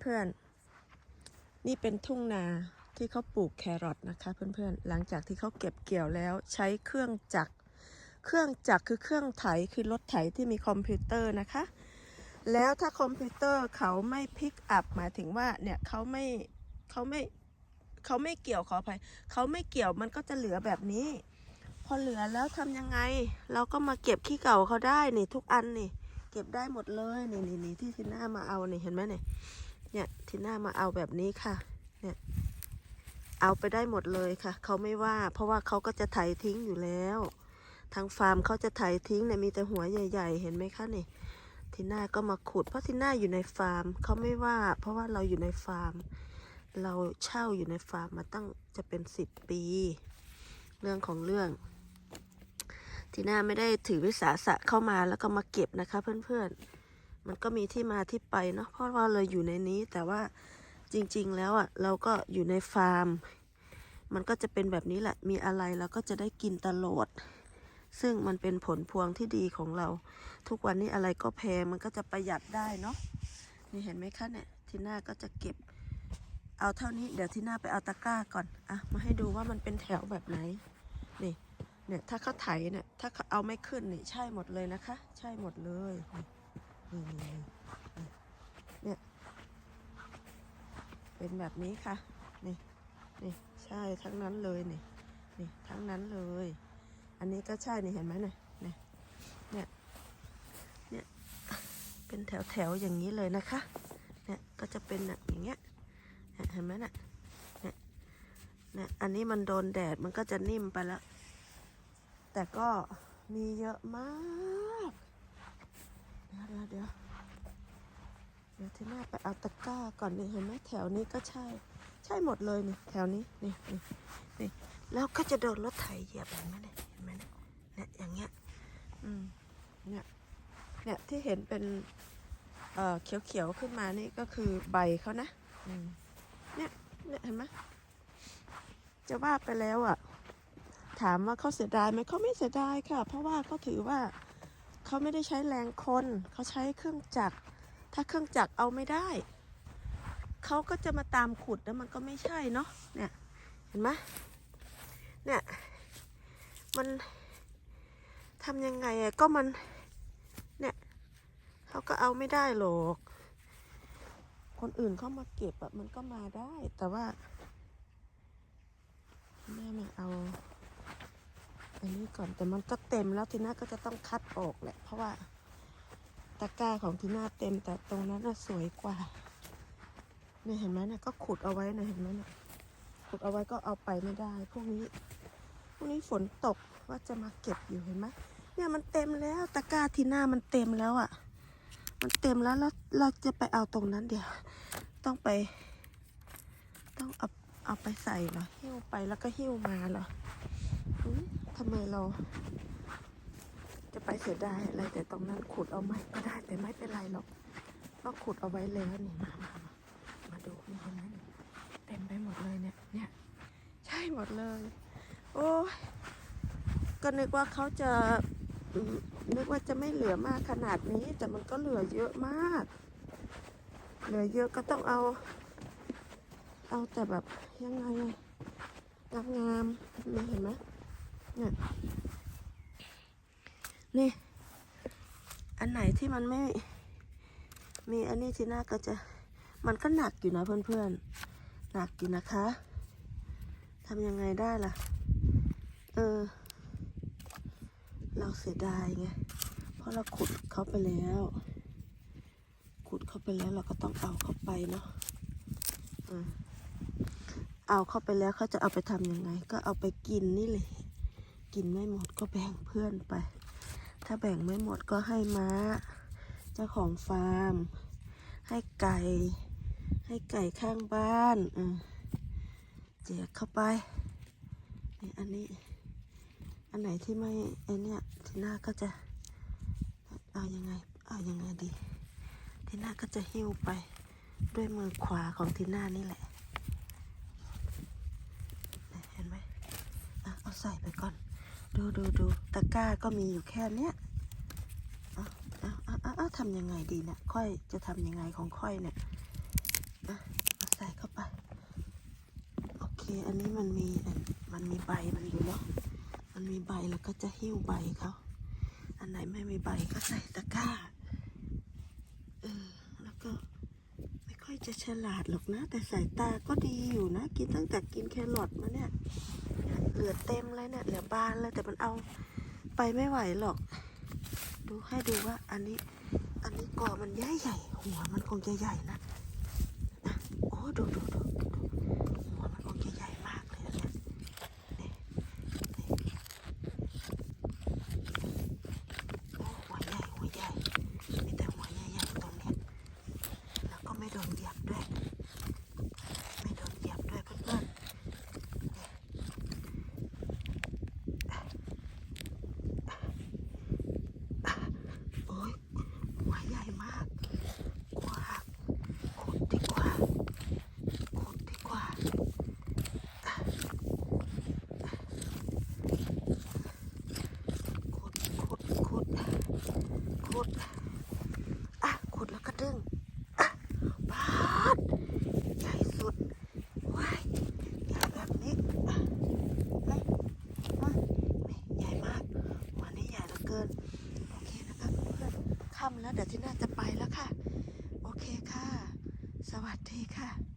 เพื่อนๆ นี่เป็นทุ่งนาที่เขาปลูกแครอทนะคะเพื่อนๆ หลังจากที่เขาเก็บเกี่ยวแล้วใช้เครื่องจักร เครื่องจักรคือเครื่องไถคือรถไถที่มีคอมพิวเตอร์นะคะ แล้วถ้าคอมพิวเตอร์เขาไม่พิกอัพหมายถึงว่าเนี่ยเขาไม่เขาไม่เขาไม่เกี่ยวขออภัยเขาไม่เกี่ยวมันก็จะเหลือแบบนี้ พอเหลือแล้วทำยังไง เราก็มาเก็บขี้เก่าเขาได้นี่ทุกอันนี่ เก็บได้หมดเลยนี่นี่นี่ที่ทีน่ามาเอานี่เห็นไหมเนี่ย เนี่ยทีน่ามาเอาแบบนี้ค่ะ เนี่ย เอาไปได้หมดเลยค่ะ เขาไม่ว่า เพราะว่าเขาก็จะไถทิ้งอยู่แล้ว ทางฟาร์มเขาจะไถทิ้งเนี่ยมีแต่หัวใหญ่ ๆ เห็นไหมคะนี่ทีน่าก็มาขุด เพราะทีน่าอยู่ในฟาร์มเขาไม่ว่า เพราะว่าเราอยู่ในฟาร์ม เราเช่าอยู่ในฟาร์มมาตั้งจะเป็นสิบปี เรื่องของเรื่องทีน่าไม่ได้ถือวิสาสะเข้ามาแล้วก็มาเก็บนะคะเพื่อนๆ มันก็มีที่มาที่ไปเนาะเพราะว่าเราอยู่ในนี้แต่ว่าจริง ๆ แล้วอะ่ะเราก็อยู่ในฟาร์ม มันก็จะเป็นแบบนี้แหละมีอะไรเราก็จะได้กินตลอดซึ่งมันเป็นผลพวงที่ดีของเรา ทุกวันนี้อะไรก็แพงมันก็จะประหยัดได้เนาะนี่เห็นไหมคะเนี่ยทีน่าก็จะเก็บ เอาเท่านี้เดี๋ยวทีน่าไปเอาตะกร้าก่อนอะมาให้ดูว่ามันเป็นแถวแบบไหนนี่เนี่ยถ้าเขาไถเนี่ยถ้าเขาเอาไม่ขึ้นนี่ใช่หมดเลยนะคะ ใช่หมดเลย เนี่ย เป็นแบบนี้ค่ะ นี่ นี่ ใช่ทั้งนั้นเลยนี่ นี่ทั้งนั้นเลย อันนี้ก็ใช่นี่เห็นไหมเนี่ยเนี่ย เนี่ย เนี่ย เป็นแถวแถวๆอย่างนี้เลยนะคะ เนี่ย ก็จะเป็นน่ะอย่างเงี้ยเนี่ยเห็นไหมน่ะเนี่ย เนี่ย อันนี้มันโดนแดดมันก็จะนิ่มไปแล้ว แต่ก็มีเยอะมาก เดี๋ยวเดี๋ยวเดี๋ยวเดี๋ยวที่หน้าไปเอาตะกร้าก่อนนี่เห็นไหมแถวนี้ก็ใช่ ใช่หมดเลยนี่แถวนี้นี่นี่นี่แล้วก็จะโดนรถไถเหยียบเห็นไหมเนี่ยเห็นไหมเนี่ยเนี่ยอย่างเงี้ยอืมเนี่ยเนี่ยที่เห็นเป็นเอ่อเขียวๆขึ้นมานี่ก็คือใบเขานะอืมเนี่ยเนี่ยเห็นไหมจะว่าไปแล้วอะ ถามว่าเขาเสียดายไหมเขาไม่เสียดายค่ะ เพราะว่าเขาถือว่า เขาไม่ได้ใช้แรงคน เขาใช้เครื่องจักร ถ้าเครื่องจักรเอาไม่ได้ เขาก็จะมาตามขุดแล้วมันก็ไม่ใช่เนาะ เนี่ย เห็นไหมเนี่ย มันทำยังไงอะก็มัน เนี่ย เขาก็เอาไม่ได้หรอก คนอื่นเขามาเก็บอะมันก็มาได้ แต่ว่าแม่มาเอา อันนี้ก่อนแต่มันก็เต็มแล้วทีน่าก็จะต้องคัดออกแหละ เพราะว่าตะกร้าของทีน่าเต็มแต่ตรงนั้นน่ะสวยกว่าเนี่ยเห็นไหมเนี่ยก็ขุดเอาไว้นะเห็นไหมเนี่ยขุดเอาไว้ก็เอาไปไม่ได้ พวกนี้ พวกนี้ฝนตกว่าจะมาเก็บอยู่เห็นไหมเนี่ยมันเต็มแล้วตะกร้าทีน่ามันเต็มแล้วอะ่ะ มันเต็มแล้วแล้วเราจะไปเอาตรงนั้นเดี๋ยว ต้องไป ต้องเอาเอาไปใส่เหรอหิ้วไปแล้วก็หิ้วมาเหรอ ทำไมเรา จะไปเสียดายอะไรแต่ตรงนั้นขุดเอาไม้ก็ได้แต่ไม่เป็นไรหรอกก็ขุดเอาไว้แล้วนี่มามามามาดูนี่เห็นไหมนี่เต็มไปหมดเลยเนี่ยเนี่ยใช่หมดเลย โอ้ยก็นึกว่าเขาจะนึกว่าจะไม่เหลือมากขนาดนี้ แต่มันก็เหลือเยอะมาก เหลือเยอะก็ต้องเอา เอาแต่แบบยังไงงามๆนี่เห็นไหม นี่ อันไหนที่มันไม่ มีอันนี้ที่หน่าก็จะ มันก็หนักอยู่นะเพื่อนๆ หนักอยู่นะคะทำยังไงได้ล่ะ เออ เราเสียดายไง เพราะเราขุดเขาไปแล้ว ขุดเข้าไปแล้วเราก็ต้องเอาเข้าไปเนาะอืมเอาเข้าไปแล้วเขาจะเอาไปทำยังไง ก็เอาไปกินนี่เลย กินไม่หมดก็แบ่งเพื่อนไป ถ้าแบ่งไม่หมดก็ให้ม้า เจ้าของฟาร์ม ให้ไก่ ให้ไก่ข้างบ้านอแจกเข้าไปนี่อันนี้ อันไหนที่ไม่ไอเนี้ยทีหน้าก็จะ เอายังไง เอายังไงดี ทีหน้าก็จะหิ้วไป ด้วยมือขวาของทีหน้านี่แหละ เห็นไหมเอาใส่ไปก่อน ดูดูดูตะกร้าก็มีอยู่แค่เนี้ยเอ้าเอาเอาเอาทำยังไงดีเนะี่ยค่อยจะทำยังไงของค่อยเนะี่ยมาใส่เข้าไป โอเค อันนี้มันมีมันมีใบมันอยู่เนาะมันมีใบแล้วก็จะหิ้วใบเขาอันไหนไม่มีใบก็ใส่ตะกร้าเออแล้วก็ไม่ค่อยจะฉลาดหรอกนะ แต่สายตาก็ดีอยู่นะ กินตั้งแต่กินแครอทมาเนี่ย เหลือเต็มเลยเนี่ยเหลือบานเลยแต่มันเอาไปไม่ไหวหรอก ดูให้ดูว่าอันนี้ อันนี้กอมันใหญ่ใหญ่หัวมันคงจะใหญ่นะนะโอ้ดูดูดูดูหัวมันคงจะใหญ่มากเลยอันเนี่ยนี่นี่โอ้หัวใหญ่หัวใหญ่มีแต่หัวใหญ่ๆตรงเนี้ยแล้วก็ไม่โดนเหยียบด้วย ไม่โดนเหยียบด้วยเพื่อนๆนี่โอ้ยหัวใหญ่มากกว่าขุดดีกว่าขุดดีกว่า ขุดขุดขุดขุดอะขุดแล้วก็ดึงอะบาดใหญ่สุดว้ายใหญ่แบบนี้อะนี่อะนี่ใหญ่มากวันนี้ใหญ่เหลือเกิน โอเคนะคะเพื่อนๆ ค่ำแล้วเดี๋ยวที่น่าจะไปแล้วค่ะ โอเคค่ะ สวัสดีค่ะ